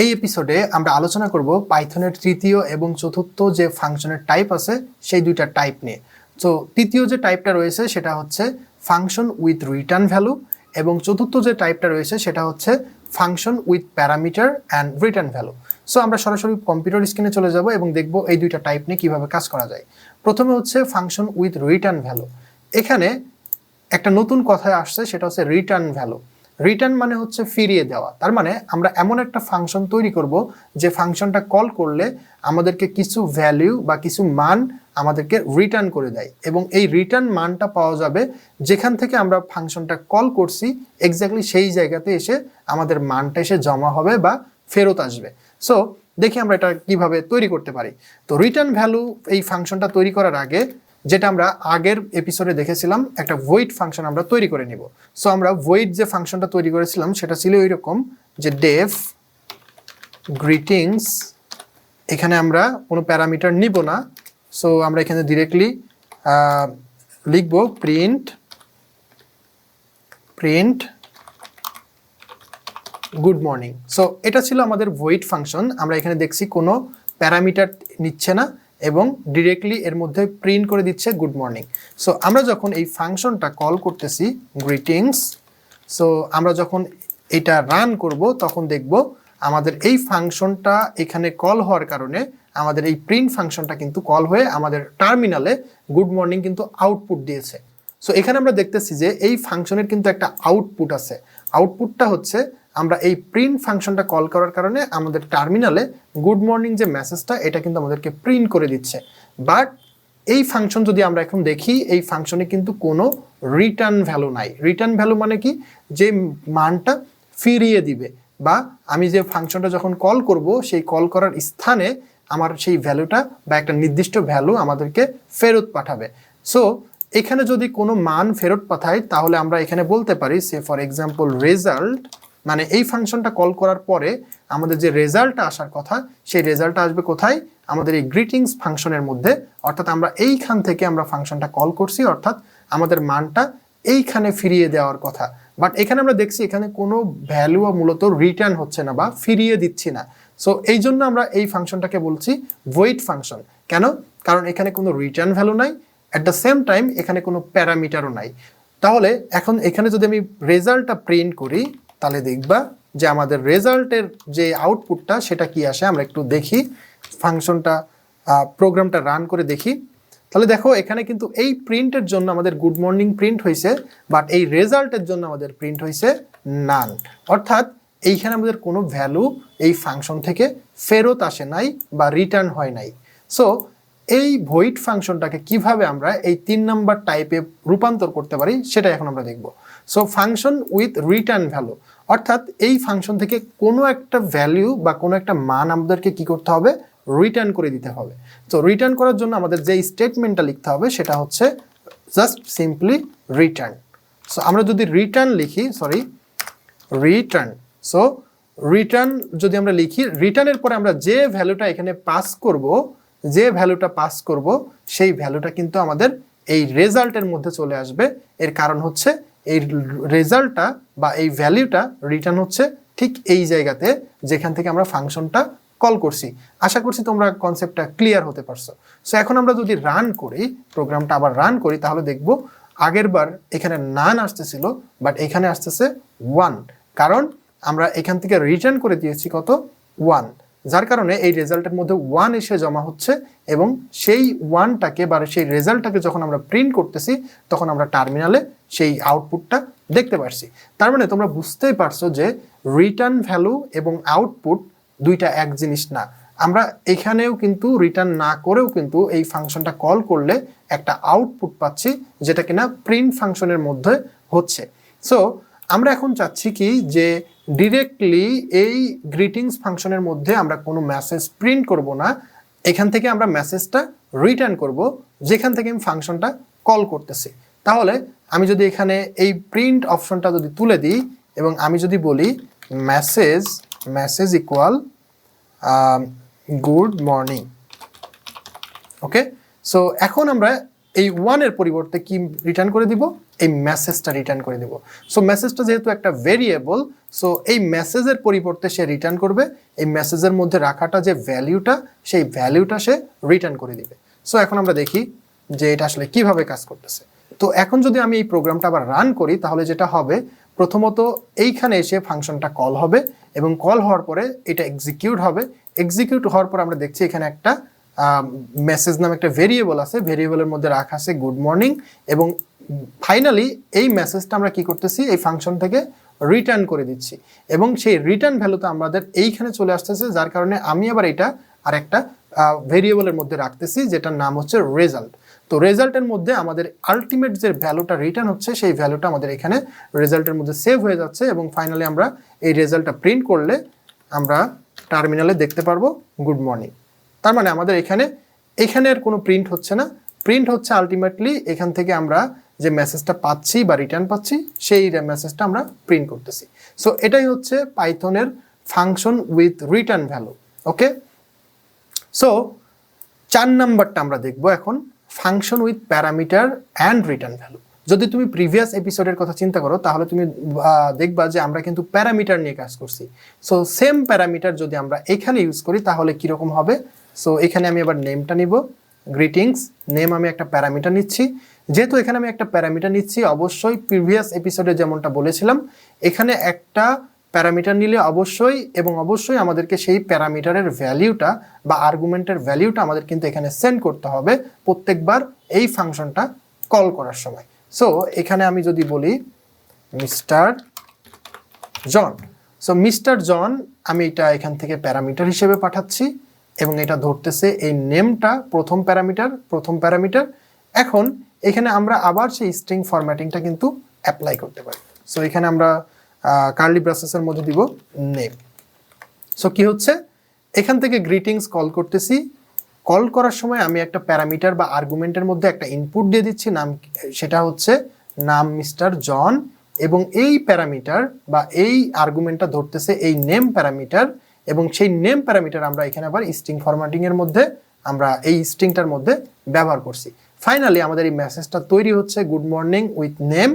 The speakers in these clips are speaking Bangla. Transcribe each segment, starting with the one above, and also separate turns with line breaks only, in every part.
এই এপিসোডে আমরা আলোচনা করব পাইথনের তৃতীয় এবং চতুর্থ যে ফাংশনের টাইপ আছে, সেই দুইটা টাইপ নিয়ে। তো তৃতীয় যে টাইপটা রয়েছে, সেটা হচ্ছে ফাংশন উইথ রিটার্ন ভ্যালু এবং চতুর্থ যে টাইপটা রয়েছে, সেটা হচ্ছে function with parameter and return value so আমরা সরাসরি কম্পিউটার স্ক্রিনে চলে যাব এবং দেখব এই দুইটা টাইপ নিয়ে কীভাবে কাজ করা যায়। প্রথমে হচ্ছে ফাংশন উইথ রিটার্ন ভ্যালু এখানে একটা নতুন কথায় আসছে, সেটা হচ্ছে রিটার্ন ভ্যালু রিটার্ন মানে হচ্ছে ফিরিয়ে দেওয়া। তার মানে আমরা এমন একটা ফাংশন তৈরি করব, যে ফাংশনটা কল করলে আমাদেরকে কিছু ভ্যালু বা কিছু মান আমাদেরকে রিটার্ন করে দেয়। এবং এই রিটার্ন মানটা পাওয়া যাবে যেখান থেকে আমরা ফাংশনটা কল করছি এক্স্যাক্টলি সেই জায়গাতে এসে আমাদের মানটা এসে জমা হবে বা ফেরত আসবে। সো দেখি আমরা এটা কীভাবে তৈরি করতে পারি। তো রিটার্ন ভ্যালু এই ফাংশনটা তৈরি করার আগে যেটা আমরা আগের এপিসোডে দেখেছিলাম, একটা ভয়েড ফাংশন আমরা তৈরি করে নিব। সো আমরা ভয়েড যে ফাংশনটা তৈরি করেছিলাম, সেটা ছিল এরকম যে ডেফ গ্রিটিংস এখানে আমরা কোনো প্যারামিটার নিব না। সো আমরা এখানে ডিরেক্টলি লিখব print print good morning so এটা ছিল আমাদের ভয়েড ফাংশন আমরা এখানে দেখছি কোনো প্যারামিটার নিচ্ছে না। এবং ডিরেক্টলি এর মধ্যে প্রিন্ট করে দিচ্ছে গুড মর্নিং সো আমরা যখন এই ফাংশনটা কল করতেছি গ্রিটিংস সো আমরা যখন এটা রান করব, তখন দেখব আমাদের এই ফাংশনটা এখানে কল হওয়ার কারণে আমাদের এই প্রিন্ট ফাংশনটা কিন্তু কল হয়ে আমাদের টার্মিনালে গুড মর্নিং কিন্তু আউটপুট দিয়েছে। সো এখানে আমরা দেখতেছি যে এই ফাংশনের কিন্তু একটা আউটপুট আছে। আউটপুটটা হচ্ছে আমরা এই প্রিন্ট ফাংশনটা কল করার কারণে আমাদের টার্মিনালে গুড মর্নিং যে মেসেজটা এটা কিন্তু আমাদেরকে প্রিন্ট করে দিচ্ছে। বাট এই ফাংশন যদি আমরা এখন দেখি, এই ফাংশনে কিন্তু কোনো রিটার্ন ভ্যালু নাই। রিটার্ন ভ্যালু মানে কি? যে মানটা ফিরিয়ে দিবে। বা আমি যে ফাংশনটা যখন কল করব, সেই কল করার স্থানে আমার সেই ভ্যালুটা বা একটা নির্দিষ্ট ভ্যালু আমাদেরকে ফেরত পাঠাবে। সো এখানে যদি কোনো মান ফেরত পাঠায় তাহলে আমরা এখানে বলতে পারি, সে ফর এক্সাম্পল রেজাল্ট মানে এই ফাংশনটা কল করার পরে আমাদের যে রেজাল্টটা আসার কথা, সেই রেজাল্টটা আসবে কোথায়? আমাদের এই গ্রিটিংস ফাংশনের মধ্যে। অর্থাৎ আমরা এইখান থেকে আমরা ফাংশনটা কল করছি, অর্থাৎ আমাদের মানটা এইখানে ফিরিয়ে দেওয়ার কথা। বাট এখানে আমরা দেখছি এখানে কোনো ভ্যালু মূলত রিটার্ন হচ্ছে না বা ফিরিয়ে দিচ্ছি না। সো এই জন্য আমরা এই ফাংশনটাকে বলছি ওয়েট ফাংশন। কেন? কারণ এখানে কোনো রিটার্ন ভ্যালু নাই। অ্যাট দ্য সেম টাইম এখানে কোনো প্যারামিটারও নাই। তাহলে এখন এখানে যদি আমি রেজাল্টটা প্রিন্ট করি তাহলে দেখবা যে আমাদের রেজাল্টের যে আউটপুটটা সেটা কি আসে, আমরা একটু দেখি, ফাংশনটা প্রোগ্রামটা রান করে দেখি। তাহলে দেখো, এখানে কিন্তু এই প্রিন্টের জন্য আমাদের গুড মর্নিং প্রিন্ট হয়েছে বাট এই রেজাল্টের জন্য আমাদের প্রিন্ট হয়েছে নান অর্থাৎ এইখানে আমাদের কোনো ভ্যালু এই ফাংশন থেকে ফেরত আসে নাই বা রিটার্ন হয় নাই। সো এই ভয়েড ফাংশনটাকে কীভাবে আমরা এই তিন নাম্বার টাইপে রূপান্তর করতে পারি, সেটা এখন আমরা দেখব। So function with return value অর্থাৎ এই ফাংশন থেকে কোনো একটা ভ্যালু বা কোনো একটা মান আমাদেরকে কি করতে হবে? রিটার্ন করে দিতে হবে। তো রিটার্ন করার জন্য আমাদের যে স্টেটমেন্টটা লিখতে হবে সেটা হচ্ছে জাস্ট সিম্পলি রিটার্ন সো আমরা যদি রিটার্ন লিখি সরি রিটার্ন সো রিটার্ন যদি আমরা লিখি রিটার্নের পরে আমরা যে ভ্যালুটা এখানে পাস করব, যে ভ্যালুটা পাস করব, সেই ভ্যালুটা কিন্তু আমাদের এই রেজাল্টের মধ্যে চলে আসবে। এর কারণ হচ্ছে এই রেজাল্টটা বা এই ভ্যালিউটা রিটার্ন হচ্ছে ঠিক এই জায়গাতে যেখান থেকে আমরা ফাংশনটা কল করছি। আশা করছি তোমরা কনসেপ্টটা ক্লিয়ার হতে পারছ। সো এখন আমরা যদি রান করি প্রোগ্রামটা আবার রান করি, তাহলে দেখব আগের বার এখানে নান আসতেছিল বাট এখানে আসতেছে ওয়ান কারণ আমরা এখান থেকে রিটার্ন করে দিয়েছি কত? ওয়ান যার কারণে এই রেজাল্টের মধ্যে ওয়ান এসে জমা হচ্ছে এবং সেই ওয়ানটাকে বা সেই রেজাল্টটাকে যখন আমরা প্রিন্ট করতেছি, তখন আমরা টার্মিনালে সেই আউটপুটটা দেখতে পারছি। তার মানে তোমরা বুঝতেই পারছ যে রিটার্ন ভ্যালু এবং আউটপুট দুইটা এক জিনিস না। আমরা এখানেও কিন্তু রিটার্ন না করেও কিন্তু এই ফাংশনটা কল করলে একটা আউটপুট পাচ্ছি যেটা কিনা প্রিন্ট ফাংশনের মধ্যে হচ্ছে। সো আমরা এখন চাচ্ছি কি যে ডিরেক্টলি এই গ্রিটিংস ফাংশনের মধ্যে আমরা কোনো মেসেজ প্রিন্ট করব না। এখান থেকে আমরা মেসেজটা রিটার্ন করব, যেখান থেকে আমি ফাংশনটা কল করতেছি। তাহলে আমি যদি এখানে এই প্রিন্ট অপশনটা যদি তুলে দিই এবং আমি যদি বলি message message equal good morning okay so এখন আমরা এই ওয়ানের পরিবর্তে কি রিটার্ন করে দিব? এই মেসেজটা রিটার্ন করে দেব। সো মেসেজটা যেহেতু একটা ভেরিয়েবল সো এই মেসেজের পরিবর্তে সে রিটার্ন করবে, এই মেসেজের মধ্যে রাখাটা যে ভ্যালিউটা সেই ভ্যালিউটা সে রিটার্ন করে দিবে। সো এখন আমরা দেখি যে এটা আসলে কীভাবে কাজ করতেছে। তো এখন যদি আমি এই প্রোগ্রামটা আবার রান করি, তাহলে যেটা হবে, প্রথমত এইখানে এসে ফাংশনটা কল হবে এবং কল হওয়ার পরে এটা এক্সিকিউট হবে। এক্সিকিউট হওয়ার পর আমরা দেখছি এখানে একটা মেসেজ নামে একটা ভেরিয়েবল আছে। ভেরিয়েবলের মধ্যে রাখা আছে গুড মর্নিং এবং ফাইনালি এই মেসেজটা আমরা কি করতেছি? এই ফাংশন থেকে রিটার্ন করে দিচ্ছি। এবং সেই রিটার্ন ভ্যালুতে আমাদের এইখানে চলে আসতেছে, যার কারণে আমি আবার এটা আর একটা ভেরিয়েবলের মধ্যে রাখতেছি, যেটার নাম হচ্ছে রেজাল্ট তো রেজাল্টের মধ্যে আমাদের আলটিমেট যে ভ্যালুটা রিটার্ন হচ্ছে, সেই ভ্যালুটা আমাদের এখানে রেজাল্টের মধ্যে সেভ হয়ে যাচ্ছে এবং ফাইনালি আমরা এই রেজাল্টটা প্রিন্ট করলে আমরা টার্মিনালে দেখতে পারব গুড মর্নিং তার মানে আমাদের এখানে এখানে আর কোনো প্রিন্ট হচ্ছে না। প্রিন্ট হচ্ছে আলটিমেটলি এখান থেকে আমরা যে মেসেজটা পাচ্ছি বা রিটার্ন পাচ্ছি, সেই মেসেজটা আমরা প্রিন্ট করতেছি। সো এটাই হচ্ছে পাইথনের function with return value okay so চার নাম্বারটা আমরা দেখব এখন function with parameter and return value যদি তুমি প্রিভিয়াস এপিসোডের কথা চিন্তা করো, তাহলে তুমি দেখবা যে আমরা কিন্তু প্যারামিটার নিয়ে কাজ করছি। সো সেম প্যারামিটার যদি আমরা এখানে ইউজ করি, তাহলে কীরকম হবে? সো এখানে আমি আবার নেমটা নিব। গ্রিটিংস নেম আমি একটা প্যারামিটার নিচ্ছি। যেহেতু এখানে আমি একটা প্যারামিটার নিচ্ছি, অবশ্যই প্রিভিয়াস এপিসোডে যেমনটা বলেছিলাম, এখানে একটা প্যারামিটার নিলে অবশ্যই এবং অবশ্যই আমাদেরকে সেই প্যারামিটারের ভ্যালিউটা বা আর্গুমেন্টের ভ্যালিউটা আমাদের কিন্তু এখানে সেন্ড করতে হবে প্রত্যেকবার এই ফাংশনটা কল করার সময়। সো এখানে আমি যদি বলি, mister John. So mister John, আমি এটা এখান থেকে প্যারামিটার হিসেবে পাঠাচ্ছি এবং এটা ধরতেছে এই নেমটা প্রথম প্যারামিটার প্রথম প্যারামিটার। এখন এখানে আমরা আবার সেই স্ট্রিং ফরম্যাটিংটা কিন্তু অ্যাপ্লাই করতে পারি। সো এখানে আমরা কার্লি ব্রাসেসের মধ্যে দিব নেম সো কি হচ্ছে? এখান থেকে গ্রিটিংস কল করতেছি। কল করার সময় আমি একটা প্যারামিটার বা আর্গুমেন্টের মধ্যে একটা ইনপুট দিয়ে দিচ্ছি। নাম, সেটা হচ্ছে নাম মিস্টার জন এবং এই প্যারামিটার বা এই আর্গুমেন্টটা ধরতেছে এই নেম প্যারামিটার এবং সেই নেম প্যারামিটার আমরা এখানে আবার স্ট্রিং ফরম্যাটিংয়ের মধ্যে আমরা এই স্ট্রিংটার মধ্যে ব্যবহার করছি। ফাইনালি আমাদের এই মেসেজটা তৈরি হচ্ছে good morning with name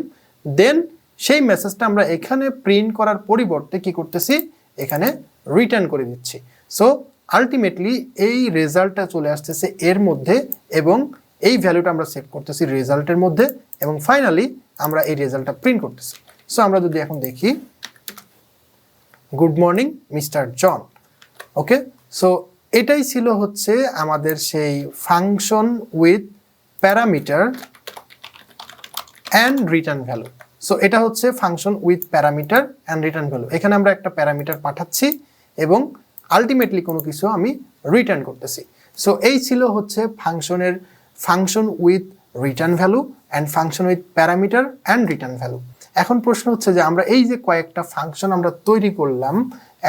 then সেই মেসেজটা আমরা এখানে প্রিন্ট করার পরিবর্তে কি করতেছি? এখানে রিটার্ন করে দিচ্ছি। সো আলটিমেটলি এই রেজাল্টটা চলে আসতেছে এর মধ্যে এবং এই ভ্যালুটা আমরা সেভ করতেছি রেজাল্টের মধ্যে এবং ফাইনালি আমরা এই রেজাল্টটা প্রিন্ট করতেছি। সো আমরা যদি এখন দেখি good morning mister John okay so এটাই ছিল হচ্ছে আমাদের সেই function with parameter and return value so এটা হচ্ছে function with parameter and return value এখানে আমরা একটা প্যারামিটার পাঠাচ্ছি এবং আলটিমেটলি কোনো কিছু আমি রিটার্ন করতেছি। সো এই ছিল হচ্ছে ফাংশনের function with return value and function with parameter and return value এখন প্রশ্ন হচ্ছে যে আমরা এই যে কয়েকটা ফাংশন আমরা তৈরি করলাম,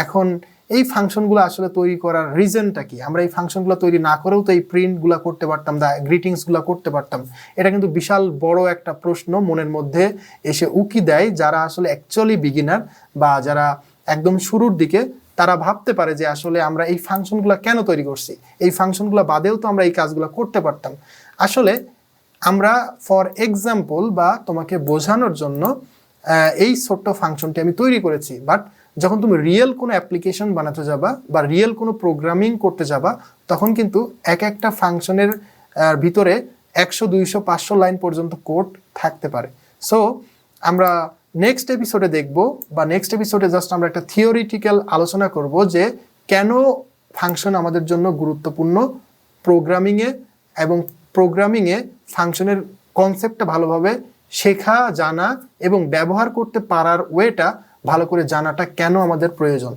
এখন এই ফাংশনগুলো আসলে তৈরি করার রিজনটা কি? আমরা এই ফাংশনগুলো তৈরি না করেও তো এই প্রিন্টগুলো করতে পারতাম দা গ্রিটিংসগুলো করতে পারতাম। এটা কিন্তু বিশাল বড় একটা প্রশ্ন মনের মধ্যে এসে উকি দেয় যারা আসলে অ্যাকচুয়ালি বিগিনার বা যারা একদম শুরুর দিকে, তারা ভাবতে পারে যে আসলে আমরা এই ফাংশনগুলো কেন তৈরি করছি? এই ফাংশনগুলো বাদেও তো আমরা এই কাজগুলো করতে পারতাম। আসলে আমরা ফর এক্সাম্পল বা তোমাকে বোঝানোর জন্য এই ছোট্ট ফাংশনটি আমি তৈরি করেছি বাট যখন তুমি রিয়েল কোনো অ্যাপ্লিকেশন বানাতে যাবা বা রিয়েল কোনো প্রোগ্রামিং করতে যাবা, তখন কিন্তু এক একটা ফাংশনের ভিতরে একশো, দুইশো, পাঁচশো লাইন পর্যন্ত কোড থাকতে পারে। সো আমরা নেক্সট এপিসোডে দেখব বা নেক্সট এপিসোডে জাস্ট আমরা একটা থিওরিটিক্যাল আলোচনা করব যে কেন ফাংশন আমাদের জন্য গুরুত্বপূর্ণ প্রোগ্রামিংয়ে এবং প্রোগ্রামিংয়ে ফাংশনের কনসেপ্টটা ভালোভাবে শেখা, জানা এবং ব্যবহার করতে পারার ওয়েটা ভালো করে জানাটা কেন আমাদের প্রয়োজন?